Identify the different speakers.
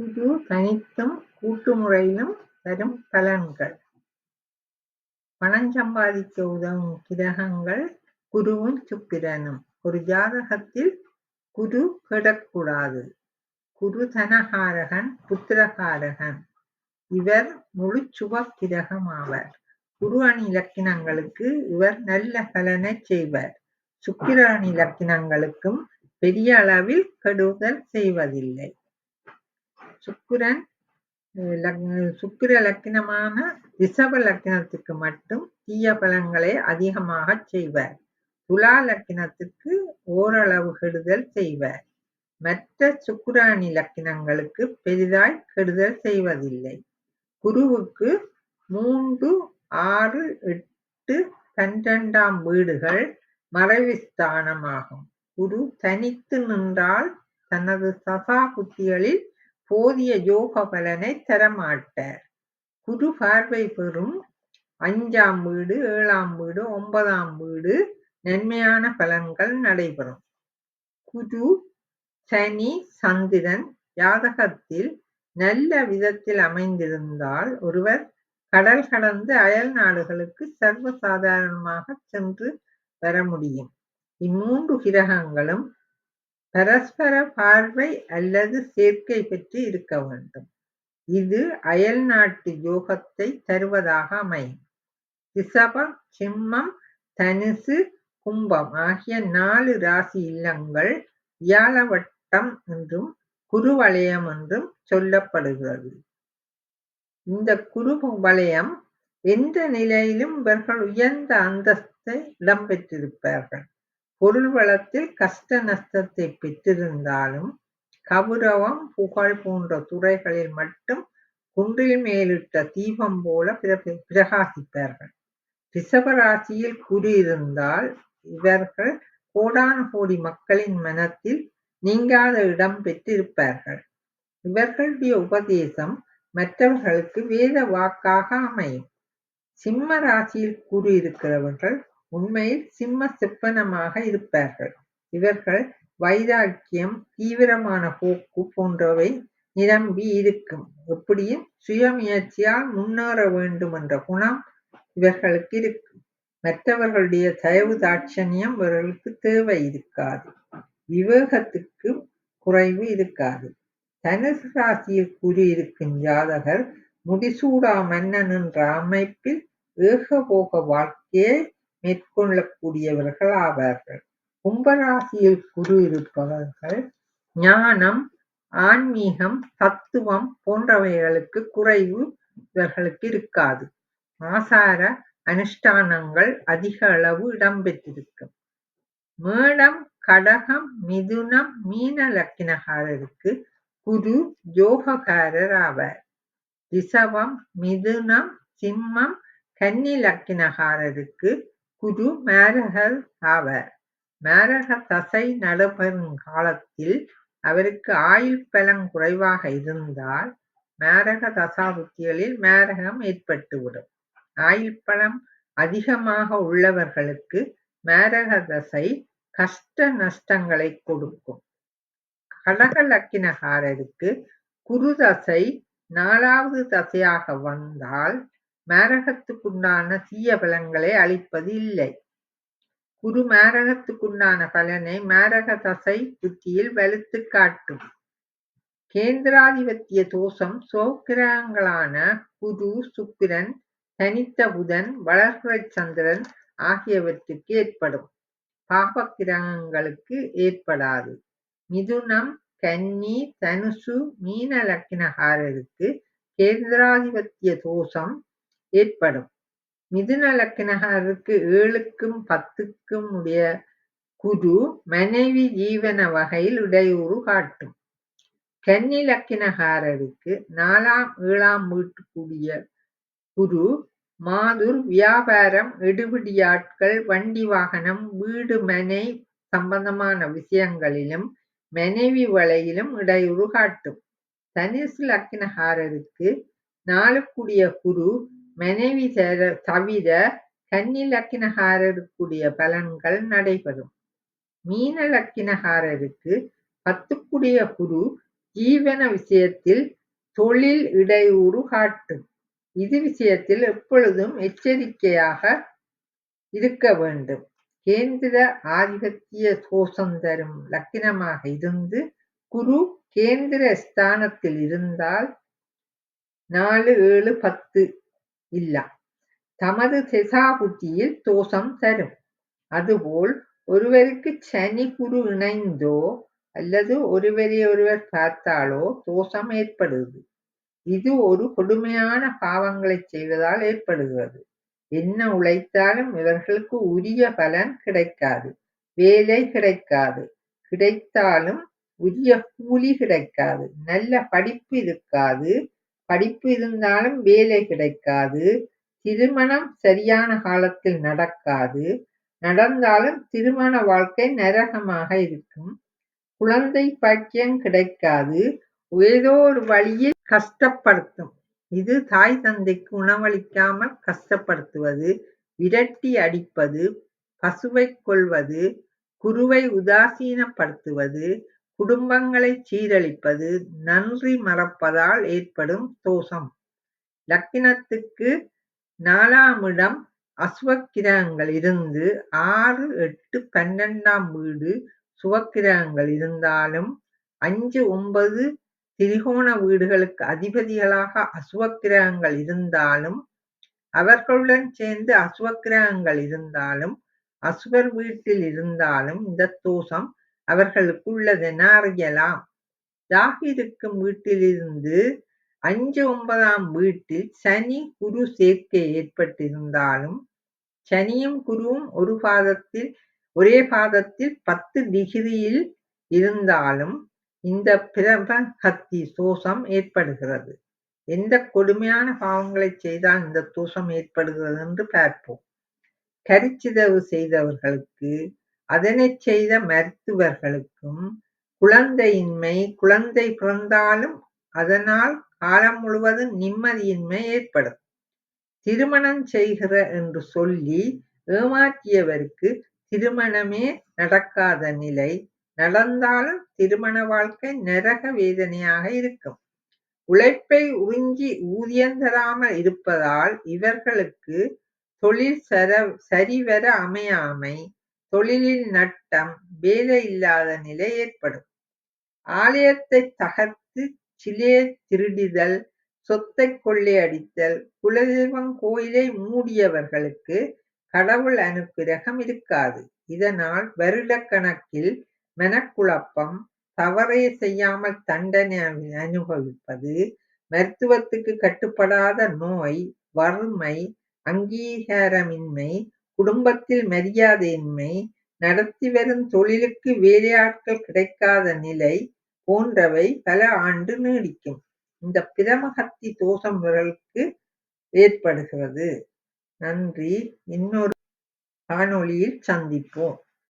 Speaker 1: குரு தனித்தும் கூட்டு முறையிலும் தரும் பலன்கள். பணம் சம்பாதிக்க உதவும் கிரகங்கள் குருவும் சுக்கிரனும். ஒரு ஜாதகத்தில் குரு கெடக்கூடாது. குரு தனகாரகன் புத்திரகாரகன். இவர் முழு சுப கிரகம் ஆவார். குரு அணி இலக்கினங்களுக்கு இவர் நல்ல பலனை செய்வர். சுக்கிர அணி இலக்கினங்களுக்கும் பெரிய அளவில் கெடுதல் செய்வதில்லை. சுக்கிரன் சுக்கிர லக்கினமான ரிஷப லக்கினத்துக்கு மட்டும் தீய பலன்களை அதிகமாக செய்வார். துலா லக்கினத்துக்கு ஓரளவு கெடுதல் செய்வார். மற்ற சுக்கிராணி லக்கினங்களுக்கு பெரிதாய் கெடுதல் செய்வதில்லை. குருவுக்கு மூன்று ஆறு எட்டு பன்னிரெண்டாம் வீடுகள் மறைவிஸ்தானமாகும் குரு தனித்து நின்றால் தனது சசா புத்திகளில் போதிய யோக பலனை தரமாட்டார். குரு பார்வை பெறும் அஞ்சாம் வீடு ஏழாம் வீடு ஒன்பதாம் வீடு நன்மையான பலன்கள் நடைபெறும். குரு சனி சந்திரன் ஜாதகத்தில் நல்ல விதத்தில் அமைந்திருந்தால் ஒருவர் கடல் கடந்து அயல் நாடுகளுக்கு சர்வசாதாரணமாக சென்று வர முடியும். இம்மூன்று கிரகங்களும் பரஸ்பர பார்வை அல்லது சேர்க்கை பெற்று இருக்க வேண்டும். இது அயல் நாட்டு யோகத்தை தருவதாக அமையும். ரிஷபம் சிம்மம் தனுசு கும்பம் ஆகிய நாலு ராசி இல்லங்கள் வியாழவட்டம் என்றும் குருவலயம் என்றும் சொல்லப்படுகிறது. இந்த குரு வலயம் எந்த நிலையிலும் இவர்கள் உயர்ந்த அந்தஸ்தை இடம்பெற்றிருப்பார்கள் பொருள் வளத்தில் கஷ்ட நஷ்டத்தை பெற்றிருந்தாலும் கவுரவம் புகழ் போன்ற துறைகளில் மட்டும் குன்றில் மேலிட்ட தீபம் போல பிரகாசிப்பார்கள். ரிஷபராசியில் இருந்தால் இவர்கள் கோடான கோடி மக்களின் மனத்தில் நீங்காத இடம் பெற்றிருப்பார்கள். இவர்களுடைய உபதேசம் மற்றவர்களுக்கு வேத வாக்காக அமையும். சிம்ம ராசியில் கூறியிருக்கிறவர்கள் உண்மையில் சிம்ம செப்பனமாக இருப்பார்கள். இவர்கள் வைராக்கியம் தீவிரமான போக்கு போன்றவை நிரம்பி இருக்கும். எப்படியும் சுயமுயற்சியால் முன்னேற வேண்டும் என்ற குணம் இவர்களுக்கு இருக்கும். மற்றவர்களுடைய தயவு தாட்சணியம் இவர்களுக்கு தேவை இருக்காது. விவேகத்துக்கு குறைவு இருக்காது. தனுசு ராசியில் கூறியிருக்கும் ஜாதகர் முடிசூடா மன்னன் என்ற அமைப்பில் ஏகபோக வாழ்க்கையை மேற்கொள்ளக்கூடியவர்கள் ஆவார்கள் கும்பராசியில் குரு இருப்பவர்கள் ஞானம் ஆன்மீகம் தத்துவம் போன்றவைகளுக்கு குறைவு இவர்களுக்கு இருக்காது. ஆசார அனுஷ்டானங்கள் அதிக அளவு இடம்பெற்றிருக்கும். மேடம் கடகம் மிதுனம் மீன லக்கினகாரருக்கு குரு யோககாரர் ஆவார். ரிஷபம் மிதுனம் சிம்மம் கன்னி லக்கினகாரருக்கு குரு ஆவர். மேரக தசை நடைபெறும் காலத்தில் அவருக்கு ஆயுள் பலம் குறைவாக இருந்தால் மேரக தசாபுத்திகளில் மாரகம் ஏற்பட்டுவிடும். ஆயுள் பலம் அதிகமாக உள்ளவர்களுக்கு மேரக தசை கஷ்ட நஷ்டங்களை கொடுக்கும். கடக லக்கினகாரருக்கு குரு தசை நாலாவது தசையாக வந்தால் மாரகத்துக்குண்டான தீய பலன்களை அளிப்பது இல்லை. குரு மாரகத்துக்குண்டான பலனை மாரக தசை புத்தியில் வலுத்து காட்டும். கேந்திராதிபத்திய தோஷம் சோக்கிரகங்களான குரு சுக்கிரன் தனித்த புதன் வளர்குறை சந்திரன் ஆகியவற்றுக்கு ஏற்படும். பாப கிரகங்களுக்கு ஏற்படாது. மிதுனம் கன்னி தனுசு மீன லக்னகாரருக்கு கேந்திராதிபத்திய தோஷம் ஏற்படும். மிதுன லக்கினகாரருக்கு ஏழுக்கும் பத்துக்கும் உடைய குரு மனைவி ஜீவன வகையில் இடையூறு காட்டும். கன்னி லக்கினகாரருக்கு நாலாம் ஏழாம் வீட்டுக்குரிய குரு மாதுர் வியாபாரம் எடுபிடியாட்கள் வண்டி வாகனம் வீடு மனை சம்பந்தமான விஷயங்களிலும் மனைவி வலையிலும் இடையூறு காட்டும். தனுசு லக்கினகாரருக்கு நாளுக்குரிய குரு மனைவி தவிர கன்னிலக்கினகாரருக்குரிய பலன்கள் நடைபெறும் மீன லக்கினகாரருக்கு பத்துக்குடிய குரு ஜீவன விஷயத்தில் தொழில் இடையூறு காட்டும். இது விஷயத்தில் எப்பொழுதும் எச்சரிக்கையாக இருக்க வேண்டும். கேந்திர ஆதிபத்திய தோஷம் தரும் லக்கினமாக இருந்து குரு கேந்திர ஸ்தானத்தில் இருந்தால் நாலு ஏழு பத்து இல்லா தமது திசாபுத்தியில் தோஷம் தரும். அதுபோல் ஒருவருக்கு சனி குரு இணைந்தோ அல்லது ஒருவரையொருவர் பார்த்தாலோ தோஷம் ஏற்படுகிறது. இது ஒரு கொடுமையான பாவங்களைச் செய்வதால் ஏற்படுகிறது. என்ன உழைத்தாலும் இவர்களுக்கு உரிய பலன் கிடைக்காது. வேலை கிடைக்காது. கிடைத்தாலும் உரிய கூலி கிடைக்காது. நல்ல படிப்பு இருக்காது. படிப்பு இருந்தாலும் வேலை கிடைக்காது. திருமணம் சரியான காலத்தில் நடக்காது. நடந்தாலும் திருமண வாழ்க்கை நரகமாக இருக்கும். குழந்தை பாக்கியம் கிடைக்காது. ஏதோ ஒரு வழியில் கஷ்டப்படுத்தும். இது தாய் தந்தைக்கு உணவளிக்காமல் கஷ்டப்படுத்துவது, விரட்டி அடிப்பது, பசுவை கொள்வது குருவை உதாசீனப்படுத்துவது, குடும்பங்களைச் சீரழிப்பது, நன்றி மறப்பதால் ஏற்படும் தோஷம். லக்கினத்துக்கு நாலாமிடம் அசுவக்கிரகங்கள் இருந்து ஆறு, எட்டு, பன்னெண்டாம் வீடு சுவக்கிரகங்கள் இருந்தாலும் அஞ்சு, ஒன்பது திரிகோண வீடுகளுக்கு அதிபதிகளாக அசுவக்கிரகங்கள் இருந்தாலும் அவர்களுடன் சேர்ந்து அசுவக்கிரகங்கள் இருந்தாலும் அசுவர் வீட்டில் இருந்தாலும் இந்த தோஷம் அவர்களுக்குள்ளதென அறியலாம். ஜாகிருக்கும் வீட்டிலிருந்து அஞ்சு ஒன்பதாம் வீட்டில் சனி குரு சேர்க்கை ஏற்பட்டிருந்தாலும் சனியும் குருவும் ஒரு பாதத்தில் ஒரே பாதத்தில் பத்து டிகிரியில் இருந்தாலும் இந்த பிரபஹத்தி தோஷம் ஏற்படுகிறது. எந்த கொடுமையான பாவங்களைச் செய்தால் இந்த தோஷம் ஏற்படுகிறது என்று பார்ப்போம். கருச்சிதைவு செய்தவர்களுக்கு, அதனைச் செய்த மருத்துவர்களுக்கும், குழந்தையின்மை, குழந்தை பிறந்தாலும் அதனால் காலம் முழுவதும் நிம்மதியின்மை ஏற்படும். திருமணம் செய்கிற என்று சொல்லி ஏமாற்றியவருக்கு திருமணமே நடக்காத நிலை, நடந்தாலும் திருமண வாழ்க்கை நரக வேதனையாக இருக்கும். உழைப்பை உறிஞ்சி ஊதியம் தராமல் இருப்பதால் இவர்களுக்கு தொழில் சரிவர அமையாமை, தொழிலில் நட்டம், வேலை இல்லாத நிலை ஏற்படும். ஆலயத்தைத் தகர்த்துச் சிலையைத் திருடிதல், சொத்தைக் கொள்ளையடித்தல், குலதெய்வம் கோயிலை மூடியவர்களுக்கு கடவுள் அனுக்கிரகம் இருக்காது. இதனால் வருடக்கணக்கில் மனக்குழப்பம், தவறே செய்யாமல் தண்டனை அனுபவிப்பது, மருத்துவத்துக்கு கட்டுப்படாத நோய், வறுமை, அங்கீகாரமின்மை, குடும்பத்தில் மரியாதையின்மை, நடத்தி வரும் தொழிலுக்கு வேலையாட்கள் கிடைக்காத நிலை போன்றவை பல ஆண்டு நீடிக்கும். இந்த பிரமஹத்தி தோஷம் இவர்களுக்கு ஏற்படுகிறது. நன்றி. இன்னொரு காணொளியில் சந்திப்போம்.